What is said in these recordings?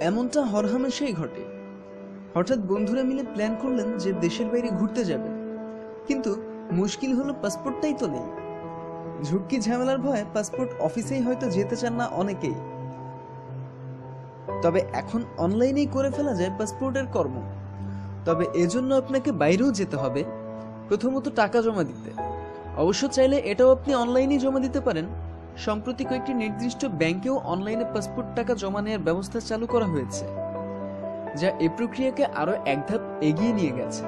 এমনটা হরহামেশাই ঘটে। হঠাৎ বন্ধুরা মিলে প্ল্যান করলেন যে দেশের বাইরে ঘুরতে যাবে। কিন্তু মুশকিল হলো পাসপোর্টটাই তো নেই। ঝুঁকি ঝামেলার ভয়ে পাসপোর্ট অফিসেই হয়তো যেতে চান না অনেকেই। তবে এখন অনলাইনেই করে ফেলা যায় পাসপোর্টের কর্ম। তবে এজন্য আপনাকে বাইরেও যেতে হবে। প্রথমত টাকা জমা দিতে। অবশ্য চাইলে এটাও আপনি অনলাইনে জমা দিতে পারেন। সম্প্রতি কয়েকটি নির্দিষ্ট ব্যাংকেও অনলাইনে পাসপোর্ট টাকা জমা নেওয়ার ব্যবস্থা চালু করা হয়েছে, যা এ প্রক্রিয়াকে আরও এক ধাপ এগিয়ে নিয়ে গেছে।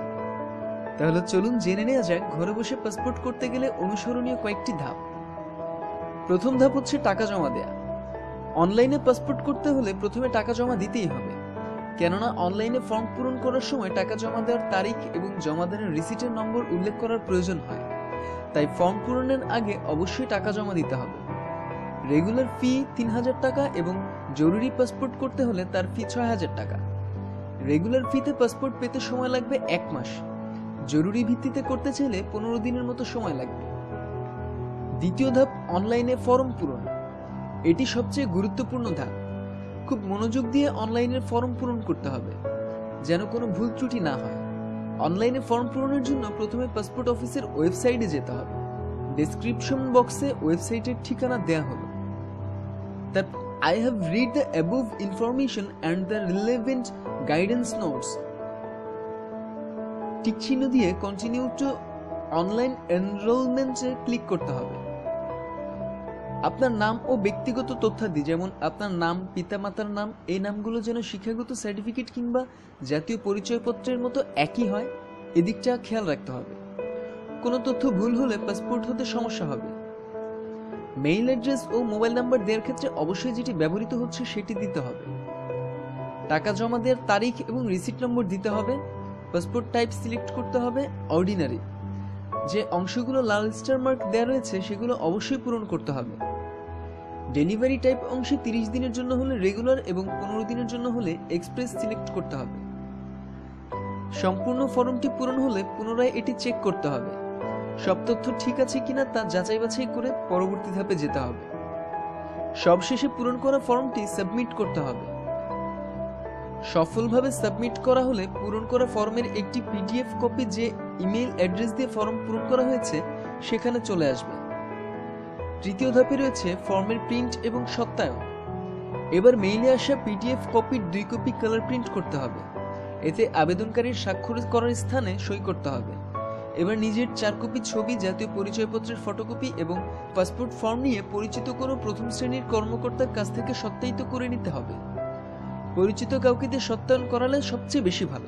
তাহলে চলুন জেনে নেওয়া যাক, ঘরে বসে পাসপোর্ট করতে গেলে অনুসরণীয় কয়েকটি ধাপ। প্রথম ধাপ হচ্ছে টাকা জমা দেয়া। অনলাইনে পাসপোর্ট করতে হলে প্রথমে টাকা জমা দিতেই হবে। কেননা অনলাইনে ফর্ম পূরণ করার সময় টাকা জমা দেওয়ার তারিখ এবং জমা দেওয়ার রিসিটের নম্বর উল্লেখ করার প্রয়োজন হয়। তাই ফর্ম পূরণের আগে অবশ্যই টাকা জমা দিতে হবে। রেগুলার ফি তিন হাজার টাকা এবং জরুরি পাসপোর্ট করতে হলে তার ফি ছয় হাজার টাকা রেগুলার ফিতে পাসপোর্ট পেতে সময় লাগবে এক মাস। জরুরি ভিত্তিতে করতে চাইলে পনেরো দিনের মতো সময় লাগবে। দ্বিতীয় ধাপ অনলাইনে ফর্ম পূরণ। এটি সবচেয়ে গুরুত্বপূর্ণ ধাপ। খুব মনোযোগ দিয়ে অনলাইনের ফর্ম পূরণ করতে হবে, যেন কোনো ভুল ত্রুটি না হয়। অনলাইনে ফর্ম পূরণের জন্য প্রথমে পাসপোর্ট অফিসের ওয়েবসাইটে যেতে হবে। ডেসক্রিপশন বক্সে ওয়েবসাইটের ঠিকানা দেয়া হলো। That I have read the above information and the relevant guidance notes. Tick চিহ্ন দিয়ে কন্টিনিউ টু অনলাইন এনরোলমেন্টে ক্লিক করতে হবে। আপনার নাম ও ব্যক্তিগত তথ্যাদি, যেমন আপনার নাম, পিতামাতার নাম, এই নামগুলো যেন শিক্ষাগত সার্টিফিকেট কিংবা জাতীয় পরিচয়পত্রের মতো একই হয়, এদিকটা খেয়াল রাখতে হবে। কোনো তথ্য ভুল হলে পাসপোর্ট হতে সমস্যা হবে। মেইল অ্যাড্রেস ও মোবাইল নাম্বার দেওয়ার ক্ষেত্রে অবশ্যই যেটি ব্যবহৃত হচ্ছে সেটি দিতে হবে। টাকা জমা দেওয়ার তারিখ এবং রিসিট নম্বর দিতে হবে, পাসপোর্ট টাইপ সিলেক্ট করতে হবে, অর্ডিনারি। যে অংশগুলো লাল স্টার মার্ক দেওয়া রয়েছে সেগুলো অবশ্যই পূরণ করতে হবে। ডেলিভারি টাইপ অংশে তিরিশ দিনের জন্য হলে রেগুলার এবং পনেরো দিনের জন্য হলে এক্সপ্রেস সিলেক্ট করতে হবে। সম্পূর্ণ ফর্মটি পূরণ হলে পুনরায় এটি চেক করতে হবে। সব তথ্য ঠিক আছে কিনা তা যাচাই বাছাই করে পরবর্তী ধাপে যেতে হবে। সবশেষে পূরণ করা ফর্মটি সাবমিট করতে হবে। সফলভাবে সাবমিট করা হলে পূরণ করা ফর্মের একটি পিডিএফ কপি যে ইমেল অ্যাড্রেস দিয়ে ফর্ম পূরণ করা হয়েছে, সেখানে চলে আসবে। তৃতীয় ধাপে রয়েছে ফর্মের প্রিন্ট এবং সত্যায়ন। এবার মেইলে আসা পিডিএফ কপির দুই কপি কালার প্রিন্ট করতে হবে। এতে আবেদনকারীর স্বাক্ষর করার স্থানে সই করতে হবে। এবার নিজের চার কপি ছবি, জাতীয় পরিচয়পত্রের ফটোকপি এবং পাসপোর্ট ফর্ম নিয়ে পরিচিত কোনো প্রথম শ্রেণির কর্মকর্তার কাছ থেকে সত্যায়িত করে নিতে হবে। পরিচিত কাউকে দিয়ে সত্যায়ন করালে সবচেয়ে বেশি ভালো।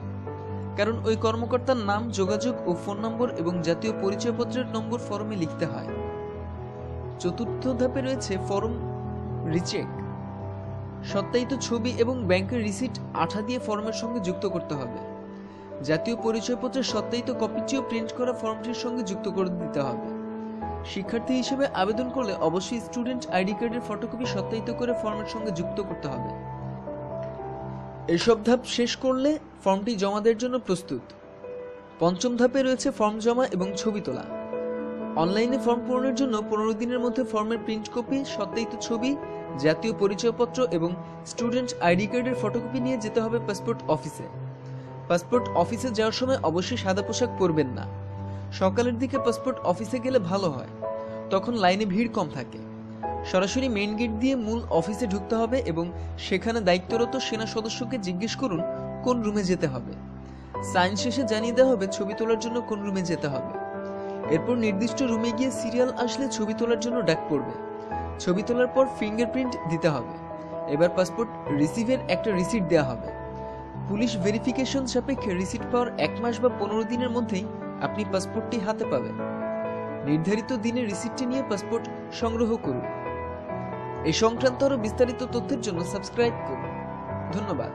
কারণ ওই কর্মকর্তার নাম, যোগাযোগ ও ফোন নম্বর এবং জাতীয় পরিচয়পত্রের নম্বর ফর্মে লিখতে হয়। চতুর্থ ধাপে রয়েছে ফর্ম রিচেক। সত্যায়িত ছবি এবং ব্যাংকের রিসিট আঠা দিয়ে ফর্মের সঙ্গে যুক্ত করতে হবে। জাতীয় পরিচয়পত্রের সত্যায়িত কপিটিও প্রিন্ট করা ফর্মটির সঙ্গে যুক্ত করে দিতে হবে। শিক্ষার্থী হিসেবে আবেদন করলে অবশ্যই স্টুডেন্ট আইডি কার্ডের ফটোকপি সত্যায়িত করে ফর্মের সঙ্গে যুক্ত করতে হবে। এসব ধাপ শেষ করলে ফর্মটি জমা দেওয়ার জন্য প্রস্তুত। পঞ্চম ধাপে রয়েছে ফর্ম জমা এবং ছবি তোলা। অনলাইনে ফর্ম পূরণের জন্য পনেরো দিনের মধ্যে ফর্মের প্রিন্ট কপি সত্যায়িত ছবি, জাতীয় পরিচয়পত্র এবং স্টুডেন্ট আইডি কার্ডের ফটোকপি নিয়ে যেতে হবে পাসপোর্ট অফিসে পাসপোর্ট অফিসে যাওয়ার সময় অবশ্যই সাদা পোশাক পরবেন না। সকালের দিকে পাসপোর্ট অফিসে গেলে ভালো হয়। তখন লাইনে ভিড় কম থাকে। সরাসরি মেইন গেট দিয়ে মূল অফিসে ঢুকতে হবে এবং সেখানে দায়িত্বরত সেনা সদস্যকে জিজ্ঞেস করুন, কোন রুমে যেতে হবে। সাইন শেষে জানিয়ে দেওয়া হবে ছবি তোলার জন্য কোন রুমে যেতে হবে। এরপর নির্দিষ্ট রুমে গিয়ে সিরিয়াল আসলে ছবি তোলার জন্য ডাক পড়বে। ছবি তোলার পর ফিঙ্গারপ্রিন্ট দিতে হবে। এবার পাসপোর্ট রিসিভের একটা রিসিট দেওয়া হবে। পুলিশ ভেরিফিকেশন সাপেক্ষে রিসিট পাওয়ার এক মাস বা পনেরো দিনের মধ্যেই আপনি পাসপোর্টটি হাতে পাবেন। নির্ধারিত দিনে রিসিপ্টটি নিয়ে পাসপোর্ট সংগ্রহ করুন। এই সংক্রান্ত আরও বিস্তারিত তথ্যের জন্য সাবস্ক্রাইব করুন। ধন্যবাদ।